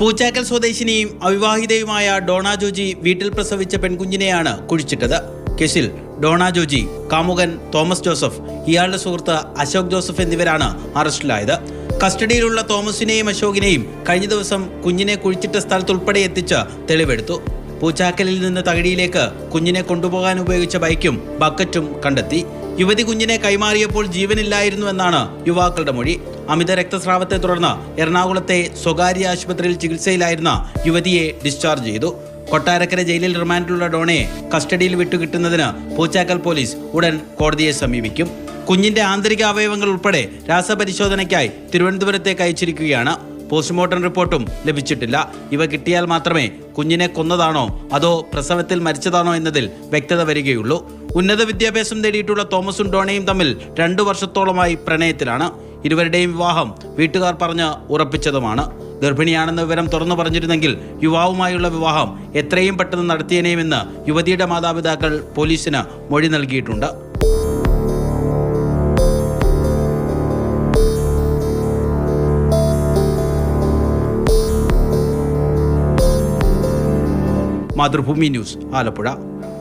പൂച്ചാക്കൽ സ്വദേശിനിയും അവിവാഹിതയുമായ ഡോണ ജോജി വീട്ടിൽ പ്രസവിച്ച പെൺകുഞ്ഞിനെയാണ് കുഴിച്ചിട്ടത്. കേസിൽ ഡോണ ജോജി കാമുകൻ തോമസ് ജോസഫ് ഇയാളുടെ സുഹൃത്ത് അശോക് ജോസഫ് എന്നിവരാണ് അറസ്റ്റിലായത്. കസ്റ്റഡിയിലുള്ള തോമസിനെയും അശോകിനെയും കഴിഞ്ഞ ദിവസം കുഞ്ഞിനെ കുഴിച്ചിട്ട സ്ഥലത്തുൾപ്പെടെ എത്തിച്ച് തെളിവെടുത്തു. പൂച്ചാക്കലിൽ നിന്ന് തകഴിയിലേക്ക് കുഞ്ഞിനെ കൊണ്ടുപോകാൻ ഉപയോഗിച്ച ബൈക്കും ബക്കറ്റും കണ്ടെത്തി. യുവതി കുഞ്ഞിനെ കൈമാറിയപ്പോൾ ജീവനില്ലായിരുന്നു എന്നാണ് യുവാക്കളുടെ മൊഴി. അമിത രക്തസ്രാവത്തെ തുടർന്ന് എറണാകുളത്തെ സ്വകാര്യ ആശുപത്രിയിൽ ചികിത്സയിലായിരുന്ന യുവതിയെ ഡിസ്ചാർജ് ചെയ്തു. കൊട്ടാരക്കര ജയിലിൽ റിമാൻഡിലുള്ള ഡോണയെ കസ്റ്റഡിയിൽ വിട്ടുകിട്ടുന്നതിന് പൂച്ചാക്കൽ പോലീസ് ഉടൻ കോടതിയെ സമീപിക്കും. കുഞ്ഞിന്റെ ആന്തരിക അവയവങ്ങൾ ഉൾപ്പെടെ രാസപരിശോധനയ്ക്കായി തിരുവനന്തപുരത്തേക്ക് അയച്ചിരിക്കുകയാണ്. പോസ്റ്റ്മോർട്ടം റിപ്പോർട്ടും ലഭിച്ചിട്ടില്ല. ഇവ കിട്ടിയാൽ മാത്രമേ കുഞ്ഞിനെ കൊന്നതാണോ അതോ പ്രസവത്തിൽ മരിച്ചതാണോ എന്നതിൽ വ്യക്തത വരികയുള്ളൂ. ഉന്നത വിദ്യാഭ്യാസം നേടിയിട്ടുള്ള തോമസും ഡോണയും തമ്മിൽ രണ്ടു വർഷത്തോളമായി പ്രണയത്തിലാണ്. ഇരുവരുടെയും വിവാഹം വീട്ടുകാർ പറഞ്ഞ് ഉറപ്പിച്ചതുമാണ്. ഗർഭിണിയാണെന്ന വിവരം തുറന്നു പറഞ്ഞിരുന്നെങ്കിൽ യുവാവുമായുള്ള വിവാഹം എത്രയും പെട്ടെന്ന് നടത്തിയനെയുമെന്ന് യുവതിയുടെ മാതാപിതാക്കൾ പോലീസിന് മൊഴി നൽകിയിട്ടുണ്ട്. മാതൃഭൂമി ന്യൂസ് ആലപ്പുഴ.